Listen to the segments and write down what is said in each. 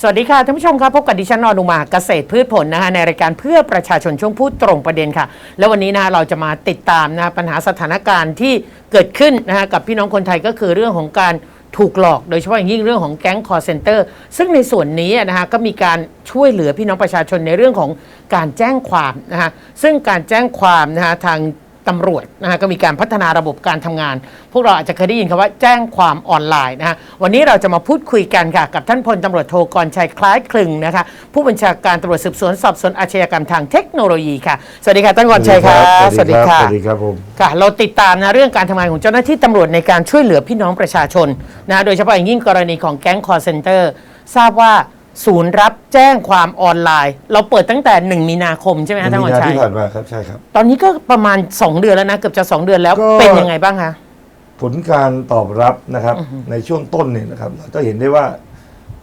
สวัสดีค่ะท่านผู้ชมครับพบกับดิฉันนอนุมาเกษตรพืชผลนะคะในรายการเพื่อประชาชนช่วงพูดตรงประเด็นค่ะ แล้ววันนี้นะเราจะมาติดตามนะปัญหาสถานการณ์ที่เกิดขึ้นนะคะกับพี่น้องคนไทยก็คือเรื่องของการถูกหลอกโดยเฉพาะอย่างยิ่งเรื่องของแก๊งคอร์เซนเตอร์ซึ่งในส่วนนี้นะคะก็มีการช่วยเหลือพี่น้องประชาชนในเรื่องของการแจ้งความนะคะซึ่งการแจ้งความนะคะทาง ตำรวจนะฮะก็มีการพัฒนาระบบการทำงาน พวกเราอาจจะเคยได้ยินคำว่าแจ้งความออนไลน์นะฮะวันนี้เราจะมาพูดคุยกันค่ะกับท่านพลตำรวจโทกรชัยคล้ายคลึงนะคะผู้บัญชาการตำรวจสืบสวนสอบสวนอาชญากรรมทางเทคโนโลยีค่ะสวัสดีค่ะท่านกรชัยค่ะสวัสดีครับค่ะสวัสดีครับผมค่ะเราติดตามนะเรื่องการทำงานของเจ้าหน้าที่ตำรวจในการช่วยเหลือพี่น้องประชาชนนะโดยเฉพาะอย่างยิ่งกรณีของแก๊งคอร์เซนเตอร์ทราบว่า ศูนย์รับแจ้งความออนไลน์ เราเปิดตั้งแต่ 1 มีนาคมใช่ไหมคะท่านกมีรนาชัยที่ผ่านมาครับใช่ครับ ตอนนี้ก็ประมาณ 2 เดือนแล้วนะ เกือบจะ 2 เดือนแล้วก็ เป็นยังไงบ้างคะ ผลการตอบรับนะครับ ในช่วงต้นเนี่ยนะครับเราจะเห็นได้ว่า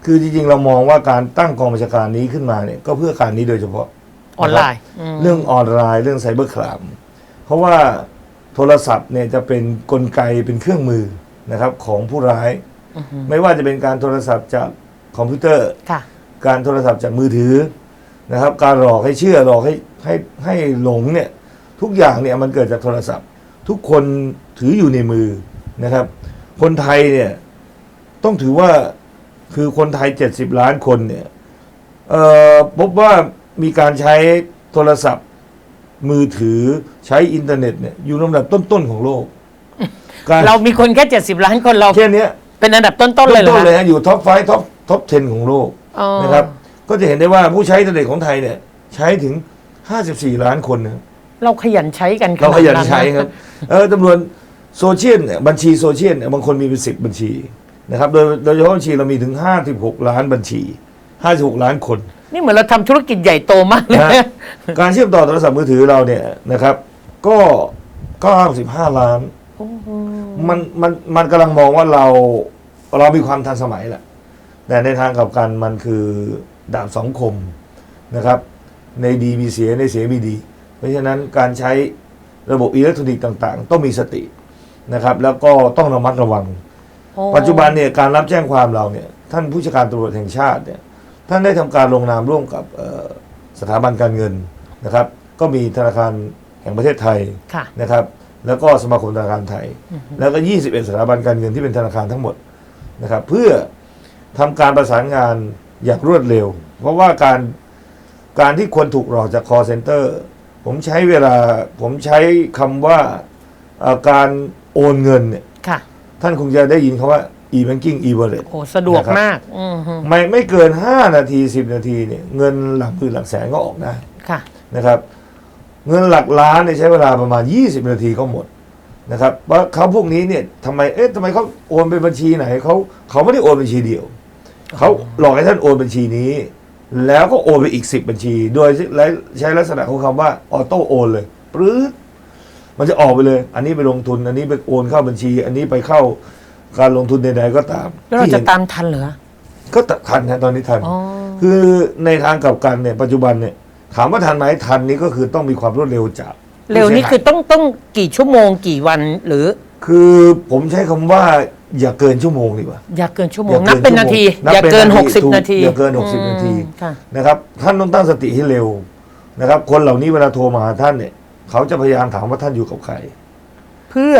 คือจริงๆ เรามองว่าการตั้งกองบัญชาการนี้ขึ้นมาเนี่ยก็เพื่อการนี้โดยเฉพาะ ออนไลน์ะอืครับมเรื่องออนไลน์เรื่องไซเบอร์ครามเพราะว่าโทรศัพท์เนี่ยจะเป็นกลไกเป็นเครื่องมือนะครับของผู้ร้าย ไม่ว่าจะเป็นการโทรศัพท์จาก คอมพิวเตอร์ ค่ะ การโทรศัพท์จากมือถือนะครับ การหลอกให้เชื่อหลอกให้ให้ให้หลงเนี่ยทุกอย่างเนี่ยมันเกิดจากโทรศัพท์ ทุกคนถืออยู่ในมือนะครับ คนไทยเนี่ยต้องถือว่าคือคนไทย 70 ล้านคนเนี่ยเอ่อพบว่ามีการใช้โทรศัพท์ มือถือใช้อินเทอร์เน็ตเนี่ยอยู่ลำดับต้นๆของโลกการเรามีคนแค่ 70 ล้านคนเราแค่เนี้ยเป็นอันดับต้นๆเลยเหรอต้นๆเลยคะฮะอยู่ท็อปไฟท็อป ท็อป 10 ของโลกอ๋อนะครับ ก็จะเห็นได้ว่าผู้ใช้อินเทอร์เน็ตของไทยเนี่ยใช้ถึง 54 ล้านคนนะเราขยันใช้กันเราขยันดะใช้ครับ เออจำนวนโซเชียลเนี่ยบัญชีโซเชียลเนี่ยบางคนมีเป็นสิบบัญชีนะครับ โดยโดยเฉพาะบัญชีเรามีถึง 56 ล้านบัญชี 56 ล้านคน นี่เหมือนเราทำธุรกิจใหญ่โตมากเลยนะฮะ การเชื่อมต่อโทรศัพท์มือถือเราเนี่ยนะครับ ก็ก็55ล้าน มันมันมันกำลังมองว่าเราเรามีความทันสมัยแหละ แต่ในทางกลับกันมันคือดาบสองคมนะครับ ในดีมีเสียในเสียมีดี เพราะฉะนั้นการใช้ระบบอิเล็กทรอนิกส์ต่างๆ ต้องมีสตินะครับ แล้วก็ต้องระมัดระวังโอ้ปัจจุบันเนี่ยการรับแจ้งความเราเนี่ยท่านผู้จัดการตำรวจแห่งชาติเนี่ยท่านได้ทำการลงนามร่วมกับเอ่อสถาบันการเงินนะครับ ก็มีธนาคารแห่งประเทศไทยค่ะนะครับ แล้วก็สมาคมธนาคารไทย แล้วก็ 21 สถาบันการเงินที่เป็นธนาคารทั้งหมดนะครับ เพื่อ ทำการประสานงานอย่างรวดเร็ว เพราะว่าการการที่คนถูกหลอกจาก call center ผมใช้เวลาผมใช้คำว่าเอ่อการโอนเงินเนี่ยค่ะท่านคงจะได้ยินคำว่า e-banking e-wallet โอ้สะดวกนะครับมากอืมฮึไม่ไม่เกิน 5 นาที 10 นาทีเนี่ยเงินหลักหมื่นหลักแสนก็ออกได้ค่ะนะครับ เงินหลักล้านเนี่ยใช้เวลาประมาณ 20 นาทีก็หมดนะครับว่าเขาพวกนี้เนี่ยทำไมเอ๊ะทำไมเขาโอนเป็นบัญชีไหนเขาเขาไม่ได้โอนบัญชีเดียว เขาหลอกให้ท่านโอนบัญชีนี้ แล้วก็โอนไปอีก10บัญชี โดยใช้ลักษณะของคำว่าออโต้โอนเลยปรื๊ดมันจะออกไปเลย อันนี้ไปลงทุน อันนี้ไปโอนเข้าบัญชี อันนี้ไปเข้าการลงทุนใดๆก็ตามแล้วเราที่จะเห็นตามทันเหรอก็ทันนะตอนนี้ทันอ๋อคือในทางกลับกันเนี่ยปัจจุบันเนี่ยถามว่าทันไหมทันนี้ก็คือต้องมีความรวดเร็วจากเร็วนี่คือต้องต้องกี่ชั่วโมงกี่วันหรือ คือผมใช้คำว่า อย่าเกินชั่วโมงดีกว่าอย่าเกินชั่วโมองย่าเกินนับเป็นนาทีชั่วโมงอย่าเกินนับเป็นนาที60นาทีถูกอย่าเกิน 60 นาทีอืมค่ะนะครับท่านต้องตั้งสติให้เร็วนะครับ คนเหล่านี้เวลาโทรมาหาท่านเนี่ย เขาจะพยายามถามว่าท่านอยู่กับใคร เพื่อ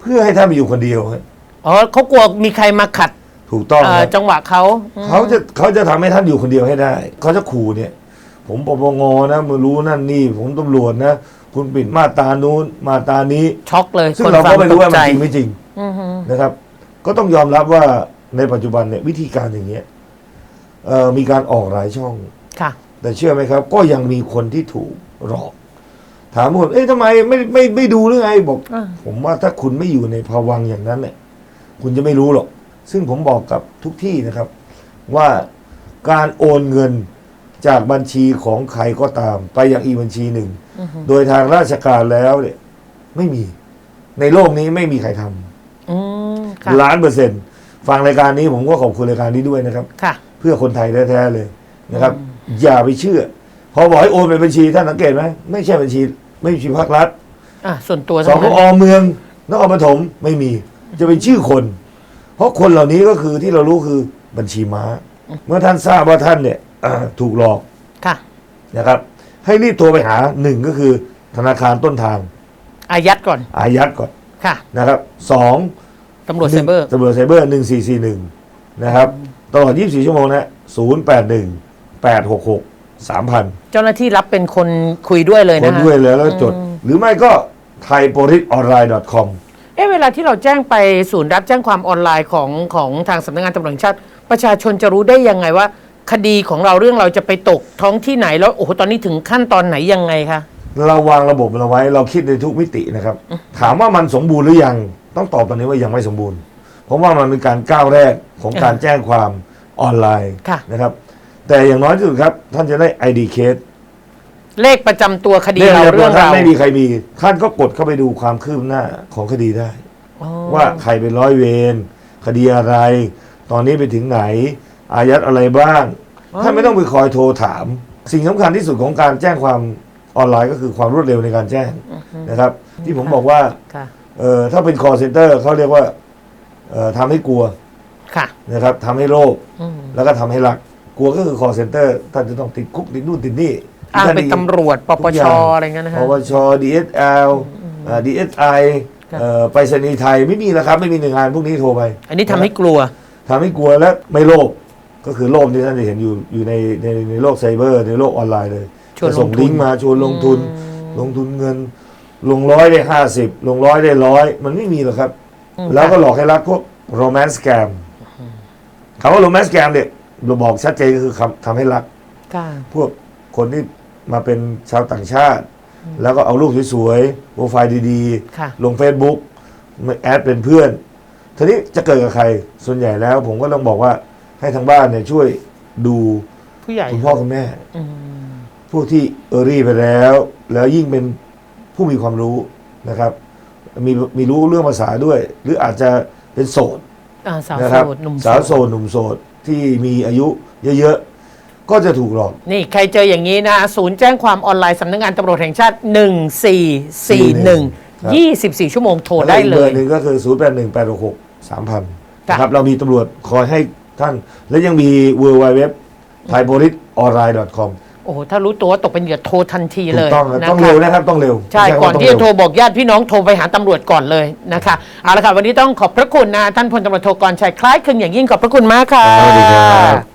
เพื่อให้ท่านไปอยู่คนเดียวฮะอ๋อเขากลัวมีใครมาขัด ถูกต้องเอ่คอรับจังหวะเขาอืมเขาจะเขาจะทำให้ท่านอยู่คนเดียวให้ได้ เขาจะขู่เนี่ย ผมปปงนะมือรู้นั่นนี่ ผมตำรวจนะคุณปิดมาตรานู้นมาตรานี้ ช็อกเลย ซึ่งคนเราฟัก็งไม่ตรู้กว่าใจมันจริงไม่จริงอือฮึนะครับ ก็ต้องยอมรับว่าในปัจจุบันเนี่ยวิธีการอย่างเงี้ยเอ่อมีการออกหลายช่อง ค่ะ แต่เชื่อไหมครับ ก็ยังมีคนที่ถูกหลอก ถามคนเอ๊ะทำไมไม่ไม่ไม่ดูหรือไงบอก อ่า ผมว่าถ้าคุณไม่อยู่ในภวังค์อย่างนั้นเนี่ย คุณจะไม่รู้หรอก ซึ่งผมบอกกับทุกที่นะครับ ว่าการโอนเงินจากบัญชีของใครก็ตาม ไปยังอีกบัญชีหนึ่ง อือฮึโดยทางราชการแล้วเนี่ย ไม่มี ในโลกนี้ไม่มีใครทำ อืมค่ะล้านเปอร์เซ็นต์ฟังรายการนี้ผมก็ขอบคุณรายการนี้ด้วยนะครับ ค่ะ เพื่อคนไทยแท้ๆเลยนะครับ อย่าไปเชื่อ พอบอกให้โอนไปบัญชีท่านสังเกตไหมไม่ใช่บัญชี ไม่ใช่บัญชีภาครัฐอะส่วนตัวสองทั้งอนั้นเมืองนครปฐมไม่มี จะเป็นชื่อคน เพราะคนเหล่านี้ก็คือที่เรารู้คือบัญชีม้า เมื่อท่านทราบว่าท่านเนี่ยเอ่อถูกหลอกค่ะ นะครับ ให้รีบโทรไปหาหนึ่งก็คือธนาคารต้นทางอายัดก่อน อายัดก่อน ค่ะนะครับสองตำรวจไซเบอร์ตำรวจไซเบอร์หนึ่งสี่สี่หนึ่งนะครับตลอด24ชั่วโมงนะศูนย์แปดหนึ่งแปดหกหกสามพันเจ้าหน้าที่รับเป็นคนคุยด้วยเลยคนะนคะด้วยเลยแล้วก็จด หรือไม่ก็ไทยโพลิสออนไลน์ .com เอ๊ะเวลาที่เราแจ้งไปศูนย์รับแจ้งความออนไลน์ของของทางสำนักงานตำรวจแห่งชาติ ประชาชนจะรู้ได้ยังไงว่า คดีของเราเรื่องเราจะไปตกท้องที่ไหนแล้วโอ้โหตอนนี้ถึงขั้นตอนไหนยังไงคะ เราวางระบบเราไว้ เราคิดในทุกมิตินะครับ ถามว่ามันสมบูรณ์หรือยัง ต้องตอบตอนนี้ว่ายังไม่สมบูรณ์ เพราะว่ามันเป็นการก้าวแรกของการแจ้งความออนไลน์ค่ะนะครับ แต่อย่างน้อยที่สุดครับ ท่านจะได้ ID case เลขประจำตัวคดีเรื่องเราเรื่เรื่อองงท่านเราไม่มีใครมี ท่านก็กดเข้าไปดูความคืบหน้าของคดีได้อ๋อว่าใครเป็นร้อยเวรคดีอะไร ตอนนี้ไปถึงไหน อายัดอะไรบ้างท่านไม่ต้องไปคอยโทรถาม สิ่งสำคัญที่สุดของการแจ้งความ ออนไลน์ก็คือความรวดเร็วในการแจ้งนะครับ ที่ผมบอกว่าค่ะเอ่อถ้าเป็น call center เขาเรียกว่าเอ่อทำให้กลัวค่ะนะครับทำให้โลภอืมแล้วก็ทำให้รัก กลัวก็คือ call center ท่านจะต้องติดคุกติดนู่นติดนี่อ้างท่เป็นได้ยิตำรวจปปทุกอชย่างอะไรเงี้ยนะปฮะ ปช DSL เอ่อ DSI ครับ เอ่อไปรษณีย์ไทยไม่มีแล้วครับ ไม่มีหน่วยงานพวกนี้โทรไป อันนี้ทำให้กลัว ทำให้กลัวและไม่โลภก็คือโลภที่ท่านจะเห็นอยู่อยู่ในในในโลกไซเบอร์ในโลกออนไลน์เลย ชวนจะส่งลงทุนลิงก์มาชวนลงทุน ลงทุนเงิน ลงร้อยได้ห้าสิบลงร้อยได้ร้อยมันไม่มีหรอกครับ แล้วก็หลอกให้รักพวกโรแมนต์สแกมคำว่าโรแมนต์สแกมเนี่ยเราบอกชัดเจนก็คือคำทำให้รักค่ะพวกคนที่มาเป็นชาวต่างชาติ แล้วก็เอารูปสวยๆโปรไฟล์ดีค่ะๆลง Facebook มาแอดเป็นเพื่อนทีนี้จะเกิดกับใครส่วนใหญ่แล้ว ผมก็ต้องบอกว่าให้ทางบ้านเนี่ยช่วยดูผู้ใหญ่คุณพ่อคุณแม่อืม ผู้ที่เออรี่ไปแล้ว แล้วยิ่งเป็นผู้มีความรู้นะครับ มีมีรู้เรื่องภาษาด้วย หรืออาจจะเป็นโสดอ่าสาวนะโสครับดหนุ่มสาวโสโสดดหนุ่มโสดที่มีอายุเยอะๆ ก็จะถูกหลอก นี่ใครเจออย่างนี้นะศูนย์แจ้งความออนไลน์สำนักงานตำรวจแห่งชาติ 1441 24 ชั่วโมงโทรได้แวอีกเลเบอย ร์หนึ่งก็คือ 0 8 1 8 6 6 3 0 0 0จ้ะ นะครับ เรามีตำรวจคอยให้ท่าน และยังมี w w w t h a i p o l i c e o n l i n e com โอ้โหถ้ารู้ตัวว่าตกเป็นเหยื่อโทรทันทีถูเลกยต้องนะนะต้องคะเร็วนะครับต้องเร็วใช่ไม่ก่อนว่าต้งที่จะเร็วโทรบอกญาติพี่น้องโทรไปหาตำรวจก่อนเลยนะคะเอาละค่ะวันนี้ต้องขอบพระคุณนะท่านพลตำรวจโทกรชัยคล้ายคลึงอย่างยิ่งขอบพระคุณมากค่ะ สวัสดีครับ